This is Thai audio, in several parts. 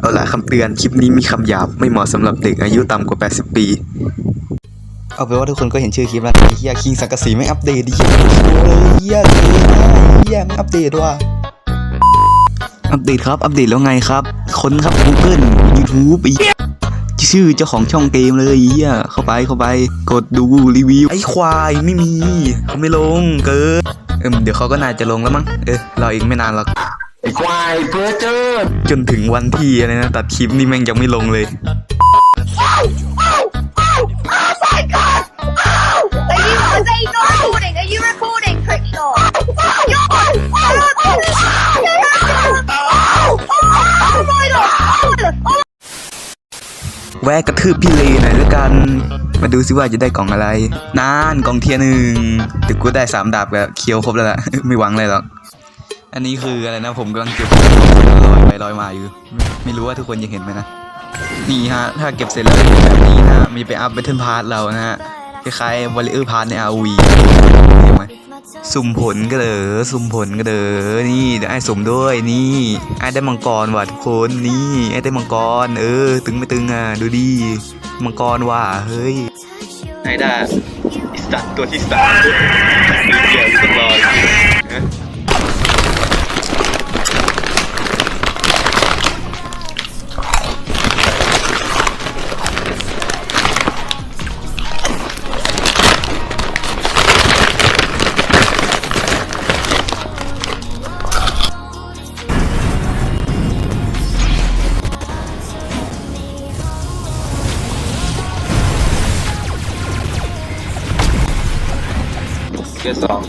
เอาล่ะคำเตือนคลิปนี้มีคำหยาบไม่เหมาะสำหรับเด็กอายุต่ำกว่า 80 ปี เอาเป็นว่าทุกคนก็เห็นชื่อคลิปแล้วนะไอ้เฮียคิงสังกะสีไม่อัปเดตดิเฮียเฮียเลยนะเฮียไม่อัปเดตว่ะอัปเดตครับ อัปเดตแล้วไงครับ ค้นครับ Google YouTube ไอ้ชื่อเจ้าของช่องเกมเลยไอ้เฮียเข้าไปเข้าไป กดดูรีวิวไอ้ควายไม่มีเขาไม่ลงเกินเออเดี๋ยวเขาก็น่าจะลงแล้วมั้งเออเราอีกไม่นานหรอก ไอ้ควายเพื่อเจอจนถึงวันที่อะไรนะตัดคลิปนี่แม่งยังไม่ลงเลย Are you, are they not recording? Are you recording, prick dog? You're, oh, แวะกระทืบพี่เลหน่อยแล้วกัน มาดูซิว่าจะได้กล่องอะไร นานกล่องเทียร์หนึ่งเดี๋ยวกูได้สามดาบกับเคียวครบแล้วล่ะ ไม่หวังเลยหรอก อันนี้คืออะไรนะผมกำลังเก็บลอยไปลอยมาอยู่ ไม่รู้ว่าทุกคนยังเห็นไหมนะ นี่ฮะ ถ้าเก็บเสร็จแล้วจะเป็นแบบนี้นะมีไปอัพเบทเทิลพาร์ทเรานะฮะคล้ายๆวอลเลอร์พาร์ทใน RV เห็นไหมสุ่มผลก็เด้อสุ่มผลก็เด้อนี่เดี๋ยวไอ้สุ่มด้วยนี่ไอ้ได้มังกรว่ะทุกคนนี่ไอ้ได้มังกร เออ ตึงไม่ตึงอะดูดิมังกรว่ะเฮ้ยไอ้ได้อิสตันตัวที่สามเกี่ยวกับรอ เกียร์สอง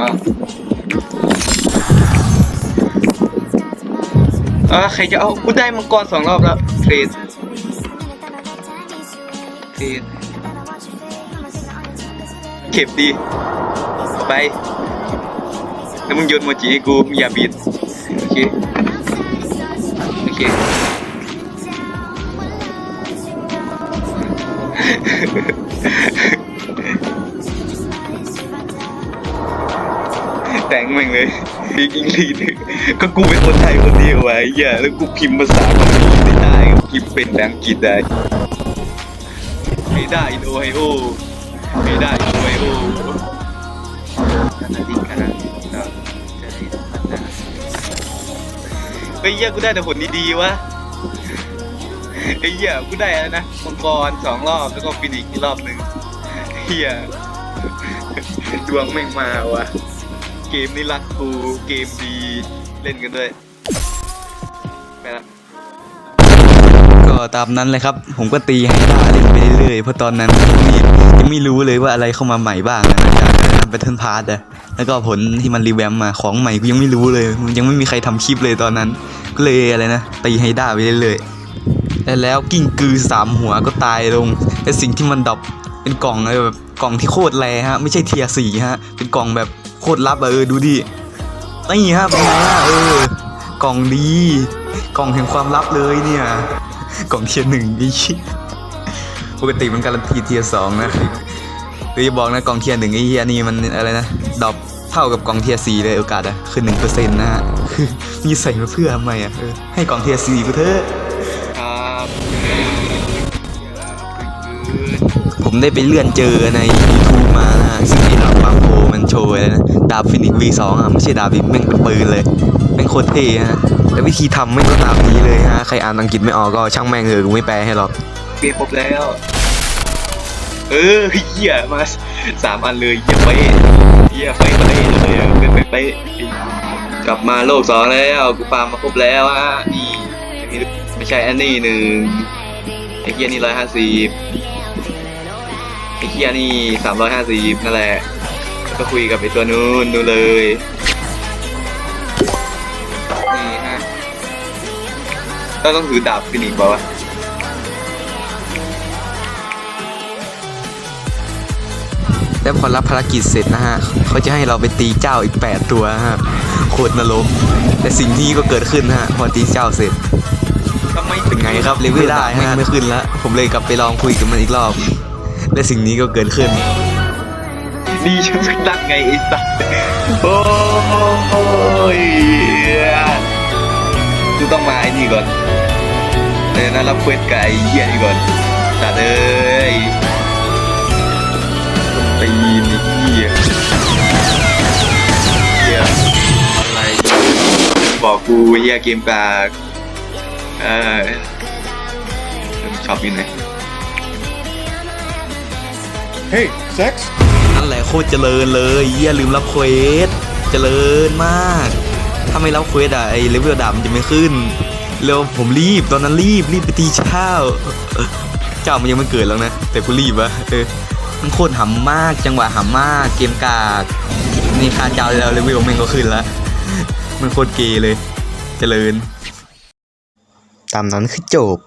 อะอะใครจะเอากูได้มังกรสองรอบแล้วเทรดเทรดเก็บดีไปแล้วมึงโยนโมจิให้กูมึงอย่าบิดโอเคโอเค แต่งแม่งเลยอีกอีกลีดก็กูเป็นคนไทยคนเดียวไว้เหี้ยแล้วกูพิมพ์ภาษาเกาหลีไม่ได้พิมพ์เป็นภาษาอังกฤษได้ไม่ได้โอไฮโอไม่ได้โอไฮโอขนาดนี้ขนาดนี้ครับจะให้มันนะเฮ้ยเหี้ยกูได้แต่ผลดีๆวะไอ้เหี้ยกูได้อะไรนะมังกรสองรอบแล้วก็ฟินิกอีกรอบหนึ่งเหี้ยดวงแม่งมาวะ เกมนี้รักกูเกมดีเล่นกันด้วยไปละก็ตามนั้นเลยครับ ผมก็ตีไฮด้าเล่นไปเรื่อยๆเพราะตอนนั้นนี่ยังไม่รู้เลยว่าอะไรเข้ามาใหม่บ้างนะจากแบทเทิลพาร์ตอะแล้วก็ผลที่มันรีแวมมาของใหม่กูยังไม่รู้เลยยังไม่มีใครทำคลิปเลยตอนนั้น ก็เลยอะไรนะตีไฮด้าไปเรื่อยๆและแล้วกิ้งกือสามหัวก็ตายลงและสิ่งที่มันดรอปเป็นกล่องอะไรแบบกล่องที่โคตรแรงฮะไม่ใช่เทียสี่ฮะเป็นกล่องแบบ โคตรลับอะเออดูดินี่ฮะเป็นไงฮะเออกล่องดี กล่องแห่งความลับเลยเนี่ย กล่องเทียร์หนึ่งนี่ปกติมันการันตีเทียร์สองนะคือจะบอกนะกล่องเทียร์หนึ่งไอ้เฮียนี่มันอะไรนะดอปเท่ากับกล่องเทียร์สี่เลยโอกาสอะคือหนึ่งเปอร์เซ็นต์นะฮะคือมีใส่มาเพื่อทำไมอะเออให้กล่องเทียร์สี่ไปเถอะผมได้ไปเลื่อนเจอใน YouTube มานะฮะซึ่งไอ้ดาบบางโพ มันโชว์อะไรนะดาบฟินิก V2 อะไม่ใช่ดาบดิแม่งเป็นปืนเลยแม่งโคตรเท่ฮะแต่วิธีทำไม่ก็ตามนี้เลยฮะใครอ่านอังกฤษไม่ออกก็ช่างแม่งเถอะกูไม่แปลให้หรอกเปลี่ยนครบแล้ว เออเหี้ยมาสามอันเลยเหี้ยไปเหี้ยไปไปเลยอะเป็นไปไปกลับมาโลกสองแล้วกูฟาร์มมาครบแล้วอะนี่อันนี้ไม่ใช่อันนี้หนึ่งไอ้เหี้ยนี่ร้อยห้าสิบไอ้เหี้ยนี่สามร้อยห้าสิบนั่นแหละ ก็คุยกับไอ้ตัวนู้นดูเลย นี่ฮะก็ต้องถือดาบฟินิกส์เปล่าวะแล้วพอรับภารกิจเสร็จนะฮะ เขาจะให้เราไปตีเจ้าอีก 8 ตัวฮะ โคตรนรก แต่สิ่งที่ก็เกิดขึ้นฮะ พอตีเจ้าเสร็จทำไมเป็นไงครับเลเวลได้ฮะไม่ขึ้นแล้วผมเลยกลับไปลองคุยกับมันอีกรอบ และสิ่งนี้ก็เกิดขึ้น ดีฉันสักดักไงไอ้สัสโอ้ยกูต้องมาไอ้นี่ก่อนเออนั่นรับเควสกับไอ้เหี้ยนี่ก่อนตัดเอ้ยตีนไอ้เหี้ยเหี้ยอะไรบอกกูเหี้ยเกมกากเออชอบอยู่ไหน Hey, sex? นั่นแหละโคตรเจริญเลยเยี่ยลืมรับเควสเจริญมาก ถ้าไม่รับเควสอะไอเลเวลดาบมันจะไม่ขึ้นแล้วผมรีบตอนนั้นรีบรีบไปตีเช้าเจ้ามันยังไม่เกิดแล้วนะ แต่กูรีบอะเออมันโคตรหำมากจังหวะหำมากเกมกากนี่คาเจ้าแล้วเลเวลม่งก็ขึ้นละมันโคตรเกเลย เจริญ ตามนั้นคือจบ